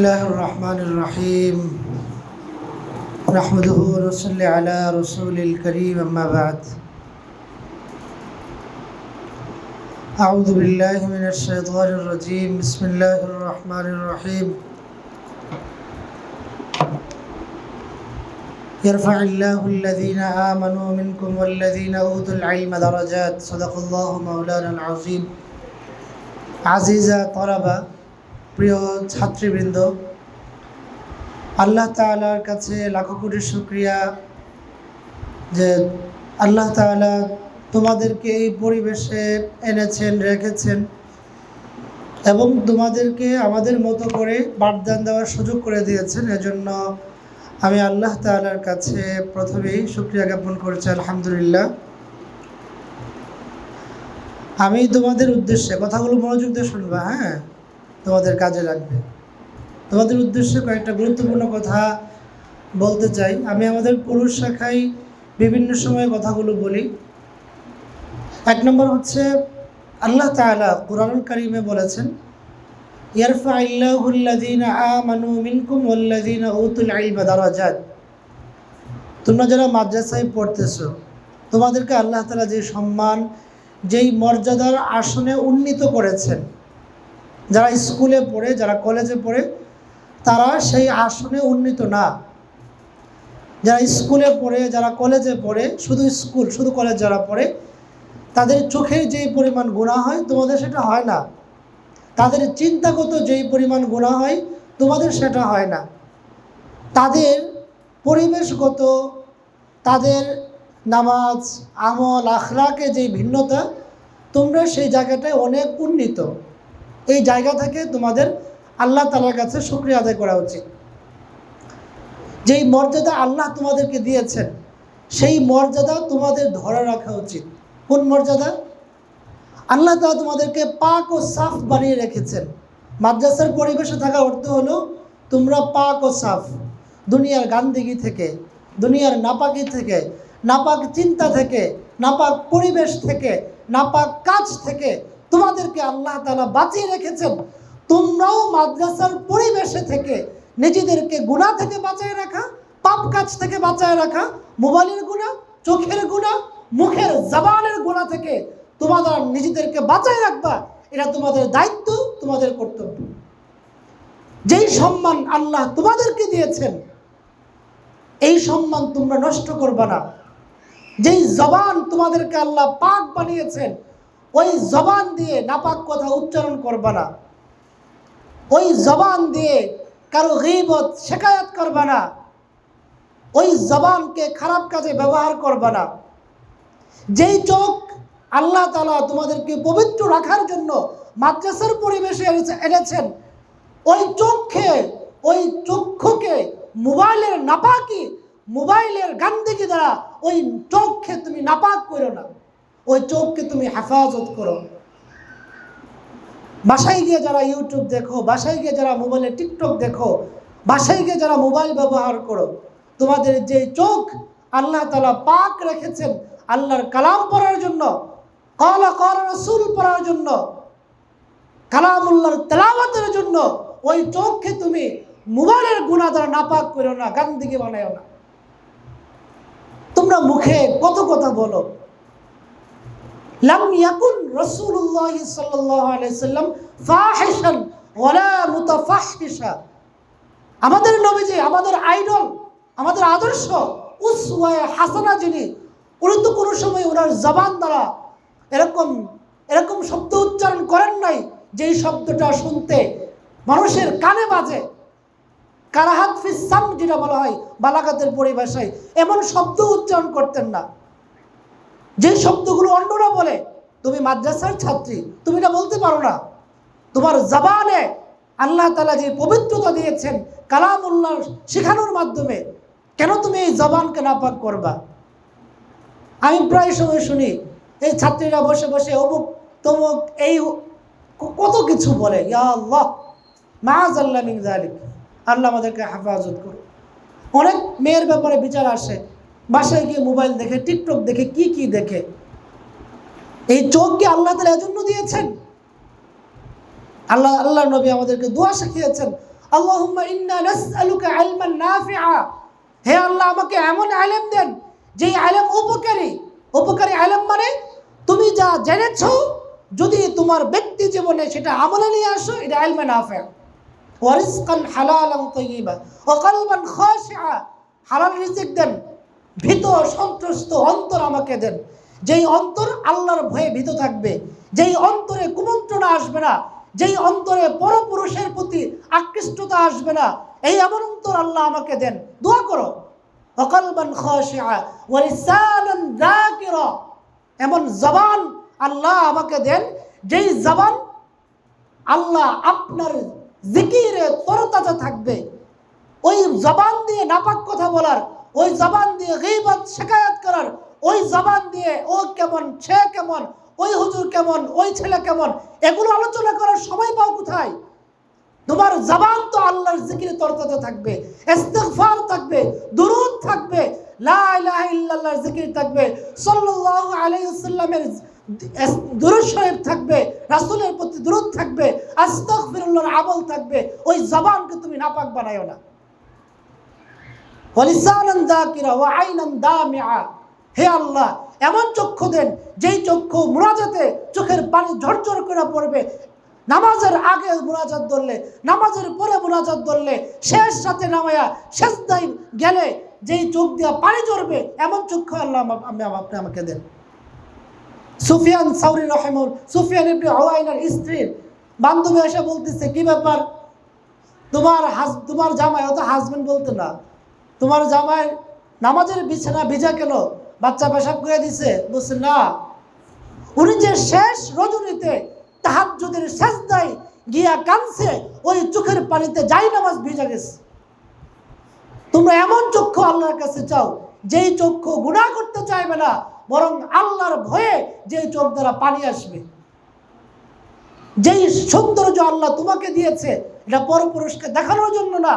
الله الرحمن الرحيم نحمده ونصلي على رسول الكريم أما بعد أعوذ بالله من الشيطان الرجيم بسم الله الرحمن الرحيم يرفع الله الذين آمنوا منكم والذين أوتوا العلم درجات صدق الله مولانا العظيم عزيزة طلبة প্রিয় ছাত্রীবৃন্দ, আল্লাহ তাআলার কাছে লাখো কোটি শুক্রিয়া যে আল্লাহ তাআলা তোমাদেরকে এই পরিবেশে এনেছেন, রেখেছেন এবং তোমাদেরকে আমাদের মতো করে পাঠদান দেওয়ার সুযোগ করে দিয়েছেন। এজন্য আমি আল্লাহ তাআলার কাছে প্রথমেই শুক্রিয়া জ্ঞাপন করছি, আলহামদুলিল্লাহ। আমি তোমাদের উদ্দেশ্যে কথাগুলো মনোযোগ দিয়ে শুনবা হ্যাঁ? তোমাদের কাজে লাগবে। তোমাদের উদ্দেশ্যে কয়েকটা গুরুত্বপূর্ণ কথা বলতে চাই। আমি আমাদের পুরুষ শাখায় বিভিন্ন সময়ে কথাগুলো বলি। এক নম্বর হচ্ছে, আল্লাহ তাআলা কোরআনুল কারিমে বলেছেন ইয়ারফা ইল্লাহুল্লাযীনা আমানু মিনকুম ওয়াল্লাযীনা উতুল ইলমা দারাজাত। তোমরা যারা মাদ্রাসায় পড়তেছো, তোমাদেরকে আল্লাহ তাআলা যে সম্মান, যেই মর্যাদার আসনে উন্নীত করেছেন যারা স্কুলে পড়ে, যারা কলেজে পড়ে, তারা সেই আসনে উন্নীত না। যারা স্কুলে পড়ে, যারা কলেজে পড়ে, শুধু স্কুল, শুধু কলেজ যারা পড়ে, তাদের চোখে যেই পরিমাণ গুণা হয়, তোমাদের সেটা হয় না। তাদের চিন্তাগত যেই পরিমাণ গুণা হয়, তোমাদের সেটা হয় না। তাদের পরিবেশগত, তাদের নামাজ, আমল, আখলাকে যে ভিন্নতা, তোমরা সেই জায়গাটায় অনেক উন্নীত। এই জায়গা থেকে তোমাদের আল্লাহ তালার কাছে শুক্রিয়া আদায় করা উচিত। যেই মর্যাদা আল্লাহ তোমাদেরকে দিয়েছেন, সেই মর্যাদা তোমাদের ধরে রাখা উচিত। কোন মর্যাদা? আল্লাহ তালা তোমাদেরকে পাক ও সাফ বানিয়ে রেখেছেন। মাদ্রাসার পরিবেশে থাকা অর্থ হলো, তোমরা পাক ও সাফ, দুনিয়ার গান্দিগি থেকে, দুনিয়ার নাপাকি থেকে, নাপাক চিন্তা থেকে, নাপাক পরিবেশ থেকে, নাপাক কাজ থেকে তোমাদেরকে আল্লাহ তালা বাঁচিয়ে রেখেছেন। তোমরাও মাদ্রাসার পরিবেশে থেকে নিজেদেরকে গুণা থেকে বাঁচায় রাখা, পাপ কাজ থেকে বাঁচায় রাখা, মোবাইলের গুণা চোখের গুণা মুখের জবানের গুণা থেকে তোমাদের নিজেদেরকে বাঁচায় রাখবা, এটা তোমাদের দায়িত্ব, তোমাদের কর্তব্য। যেই সম্মান আল্লাহ তোমাদেরকে দিয়েছেন, এই সম্মান তোমরা নষ্ট করবা না। যেই জবান তোমাদেরকে আল্লাহ পাক বানিয়েছেন ওই জবান দিয়ে নাপাক কথা উচ্চারণ করবা না। ওই জবান দিয়ে কারও গিবত শেখায়াত করবা না। ওই জবানকে খারাপ কাজে ব্যবহার করবা না। যেই চোখ আল্লাহ তালা তোমাদেরকে পবিত্র রাখার জন্য মাদ্রাসার পরিবেশে এনেছে- এনেছেন, ওই চোখে ওই চক্ষুকে মোবাইলের নাপাকি, মোবাইলের গান্দিকে দ্বারা ওই চোখকে তুমি নাপাক করো না। ওই চোখকে তুমি হেফাজত করো। বাসায় গিয়ে যারা ইউটিউব দেখো, বাসায় গিয়ে যারা মোবাইলে টিকটক দেখো, বাসায় গিয়ে যারা মোবাইল ব্যবহার করো, তোমাদের যে চোখ আল্লাহ তালা পাক রেখেছেন আল্লাহর কালাম পড়ার জন্য কলা কর রসুল পড়ার জন্য, কালামুল্লাহর তেলাওয়াতের জন্য ওই চোখকে তুমি মোবাইলের গুণা দ্বারা নাপাক করো না গান দিকে বানায় না। তোমরা মুখে কত কথা বলো লাম ইয়াকুন রাসূলুল্লাহ সাল্লাল্লাহু আলাইহি সাল্লাম ফাহিশান ওয়ালা মুতাফাহহিশা আমাদের নবীজি, আমাদের আইডল, আমাদের আদর্শ উসওয়ায়ে হাসানা যিনি, উনি তো কোনো সময় ওনার জবান দ্বারা এরকম এরকম শব্দ উচ্চারণ করেন নাই যেই শব্দটা শুনতে মানুষের কানে বাজে। কারাহাত ফিসাম যেটা বলা হয় বালাকাতের পরিভাষায়, এমন শব্দ উচ্চারণ করতেন না। যে শব্দগুলো অন্যরা বলে, তুমি মাদ্রাসার ছাত্রী, তুমি এটা বলতে পারো না। তোমার জবানে আল্লাহ তালা যে পবিত্রতা দিয়েছেন, কালামুল্লাহ শেখানোর মাধ্যমে, কেন তুমি এই জবানকে নাপাক করবা? আমি প্রায় সময় শুনি, এই ছাত্রীরা বসে বসে অমুক তমুক এই কত কিছু বলে, ইয়া আল্লাহ মাজ আল্লাহ মিন আল্লাহ আমাদেরকে হেফাজত করো অনেক মেয়ের ব্যাপারে বিচার আসে বাসায় গিয়ে মোবাইল দেখে, টিকটক দেখে, কি কি দেখে। এই চোখকে আল্লাহ তালা এজন্য দিয়েছেন? আল্লাহ আল্লাহ নবী আমাদেরকে দোয়া শিখিয়েছেন নাফিআ। হে আল্লাহ, আমাকে এমন আলেম দেন, যেই আলেম উপকারী। উপকারী আলেম মানে তুমি যা জেনেছো, যদি তোমার ব্যক্তি জীবনে সেটা আমলে নিয়ে আসো, এটা আলমে নাফিআ। ওয়ারিজকান হালালান তাইয়্যিবা ওয়া কলবান খাশিআ হালাল রিজিক দেন। ভীত সন্ত্রস্ত অন্তর আমাকে দেন। যেই অন্তর আল্লাহর ভয়ে ভীত থাকবে, যেই অন্তরে কুমন্ত্রণা আসবে না, যেই অন্তরে পরপুরুষের প্রতি আকৃষ্টতা আসবে না, এই এমন অন্তর আল্লাহ আমাকে দেন। দোয়া করো। এমন জবান আল্লাহ আমাকে দেন, যেই জবান আল্লাহ আপনার জিকিরে তরতাজা থাকবে। ওই জবান দিয়ে নাপাক কথা বলার ওই জবান দিয়ে গিবত শেখায়াত করার, ওই জবান দিয়ে ও কেমন, সে কেমন, ওই হুজুর কেমন, ওই ছেলে কেমন, এগুলো আলোচনা করার সময় পাও কোথায়? তোমার জবান তো আল্লাহর জিকিরে তরতাজা থাকবে, ইস্তিগফার থাকবে, দুরূদ থাকবে, লা ইলাহা ইল্লাল্লাহর জিকির থাকবে, সাল্লাল্লাহু আলাইহি ওয়াসাল্লামের দুরূদ শরীফ থাকবে, রাসূলের প্রতি দুরূদ থাকবে, আস্তাগফিরুল্লাহর আমল থাকবে, ওই জবানকে তুমি নাপাক বানায়ো না। হে আল্লাহ, এমন চক্ষু দেন, যেই চক্ষু মুনাজাতে চোখের পানি ঝরঝর করে পড়বে। নামাজের আগে মুনাজাত ধরলে, নামাজের পরে মুনাজাত ধরলে, শেষ সাথে নামায়া, শেষ দাই গেলে যেই চোখ দিয়া পানি ঝরবে, এমন চক্ষু আল্লাহ আমি আপনি আমাকে দেন। সুফিয়ান সাউরি রহমুল, সুফিয়ান ইবনে হওয়াইনার স্ত্রীর বান্ধবী এসে বলতেছে, কি ব্যাপার? তোমার হাজ তোমার জামাই অত হাজবেন্ড বলতে না? তোমার জামাই নামাজের বিছানা ভিজা কেন? বাচ্চা পেশাব করে দিছে। বলছে, না। উনি যে শেষ রজনীতে তাহাজ্জুদের শেষ দায় গিয়া কানছে ওই চোখের পানিতে যাই নামাজ ভিজা গেছে। তোমরা এমন চক্ষু আল্লাহর কাছে চাও, যেই চক্ষু গুণা করতে চাইবে না, বরং আল্লাহর ভয়ে যেই চোখ দ্বারা পানি আসবে। যেই সৌন্দর্য আল্লাহ তোমাকে দিয়েছে, এটা পরপুরুষকে দেখানোর জন্য না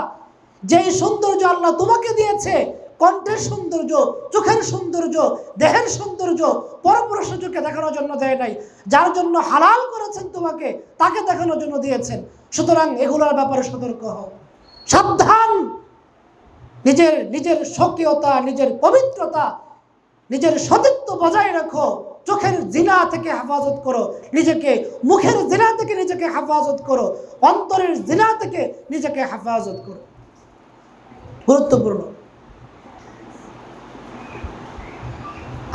যেই সৌন্দর্য আল্লাহ তোমাকে দিয়েছে, কণ্ঠের সৌন্দর্য, চোখের সৌন্দর্য, দেহের সৌন্দর্য, পরপুরুষের চোখে দেখানোর জন্য দেয় নাই। যার জন্য হালাল করেছেন তোমাকে, তাকে দেখানোর জন্য দিয়েছেন। সুতরাং এগুলোর ব্যাপারে সতর্ক হও। সাবধান! নিজের নিজের স্বকীয়তা, নিজের পবিত্রতা, নিজের সতীত্ব বজায় রাখো। চোখের জিনা থেকে হেফাজত করো। নিজেকে, মুখের জিনা থেকে নিজেকে হেফাজত করো। অন্তরের জিনা থেকে নিজেকে হেফাজত করো। গুরুত্বপূর্ণ।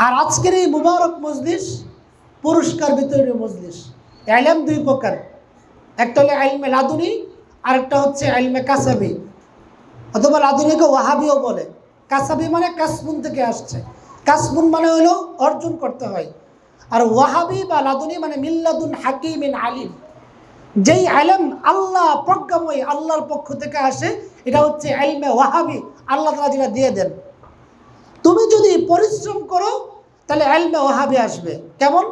আর আজকের এই মুবারক মজলিস, পুরস্কার বিতরণী মজলিস এলএম দুই প্রকার। একটা হলো আইলমে লাদুনি, আরেকটা হচ্ছে আইলমে কাসাবি। অথবা লাদুনিকে ওয়াহাবিও বলে। কাসাবি মানে কাসমুন থেকে আসছে। কাসমুন মানে হলো অর্জন করতে হয়। আর ওয়াহাবি বা লাদুনি মানে মিল্লাদুন হাকিমিন আলিম। যেই আলেম আল্লাহ প্রজ্ঞাময়, আল্লাহর পক্ষ থেকে আসে এটা হচ্ছে আলমে ওয়াহাবি, আল্লাহ তালা যেটা দিয়ে দেন। তুমি যদি পরিশ্রম করো, তাহলে আলমে ওয়াহাবি আসবে। কেমন?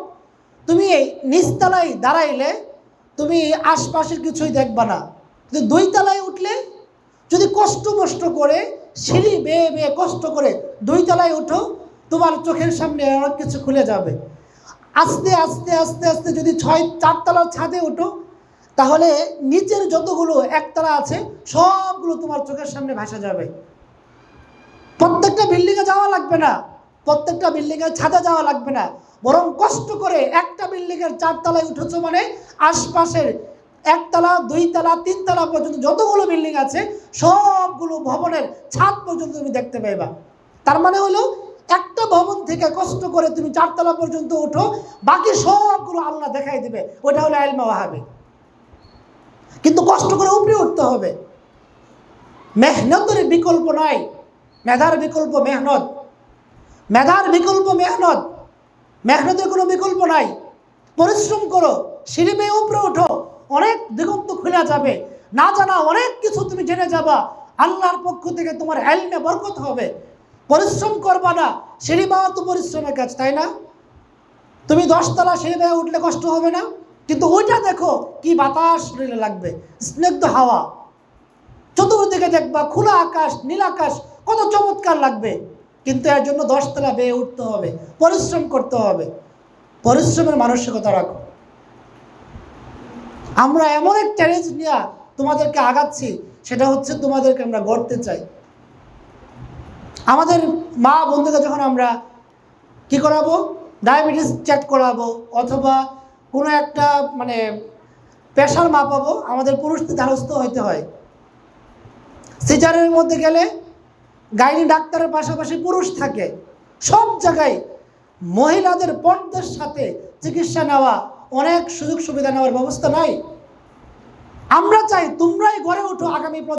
তুমি এই নিচতলায় দাঁড়াইলে তুমি আশপাশের কিছুই দেখবা না। কিন্তু দুই তলায় উঠলে, যদি কষ্ট মষ্ট করে, সিঁড়ি বেয়ে বেয়ে কষ্ট করে দুই তলায় উঠো, তোমার চোখের সামনে অনেক কিছু খুলে যাবে। আস্তে আস্তে আস্তে আস্তে যদি ছয়, চারতলার ছাদে উঠো তাহলে নিচের যতগুলো একতলা আছে, সবগুলো তোমার চোখের সামনে ভাসা যাবে। প্রত্যেকটা বিল্ডিংয়ে যাওয়া লাগবে না। প্রত্যেকটা বিল্ডিংয়ের ছাদে যাওয়া লাগবে না। বরং কষ্ট করে একটা বিল্ডিংয়ের চারতলায় উঠেছো মানে আশপাশের একতলা, দুইতলা, তিনতলা পর্যন্ত যতগুলো বিল্ডিং আছে, সবগুলো ভবনের ছাদ পর্যন্ত তুমি দেখতে পাইবা। তার মানে হলো, একটা ভবন থেকে কষ্ট করে তুমি চারতলা পর্যন্ত উঠো বাকি সবগুলো আল্লাহ দেখাই দিবে। ওটা হলো আলমা ওয়াহাবি। কিন্তু কষ্ট করে উপরে উঠতে হবে। মেহনতের বিকল্প নাই। মেধার বিকল্প মেহনত। মেধার বিকল্প মেহনত। মেহনতের কোনো বিকল্প নাই। পরিশ্রম করো, সিঁড়ি বেয়ে উপরে ওঠো। অনেক দিগন্ত খুলে যাবে। না জানা অনেক কিছু তুমি জেনে যাবা। আল্লাহর পক্ষ থেকে তোমার এলমে বরকত হবে। পরিশ্রম করবা না। সিঁড়ি বাওয়া তো পরিশ্রমের কাজ, তাই না? তুমি দশতলা সিঁড়ি বেয়ে উঠলে কষ্ট হবে না? কিন্তু ওইটা দেখো কি বাতাস শরীরে লাগবে, স্নিগ্ধ হাওয়া। চতুর্দিকে দেখবা খোলা আকাশ, নীল আকাশ, কত চমৎকার লাগবে। কিন্তু এর জন্য দশতলা বেয়ে উঠতে হবে, পরিশ্রম করতে হবে। পরিশ্রমের মানসিকতা রাখো। আমরা এমন এক চ্যালেঞ্জ নিয়ে তোমাদেরকে আগাচ্ছি, সেটা হচ্ছে তোমাদেরকে আমরা গড়তে চাই। আমাদের মা বন্ধুকে যখন আমরা কি করাবো? ডায়াবেটিস চেক করাবো, অথবা কোনো একটা মানে প্রেশার মাপাবো, আমাদের পুরুষদের দ্বারস্থ হইতে হয়। সিজারের মধ্যে গেলে গাইনি ডাক্তারের পাশাপাশি পুরুষ থাকে। সব জায়গায় মহিলাদের পর্দার সাথে চিকিৎসা নেওয়া অনেক সুযোগ সুবিধা নেওয়ার ব্যবস্থা নাই। আমরা চাই তোমরাই গড়ে ওঠো আগামী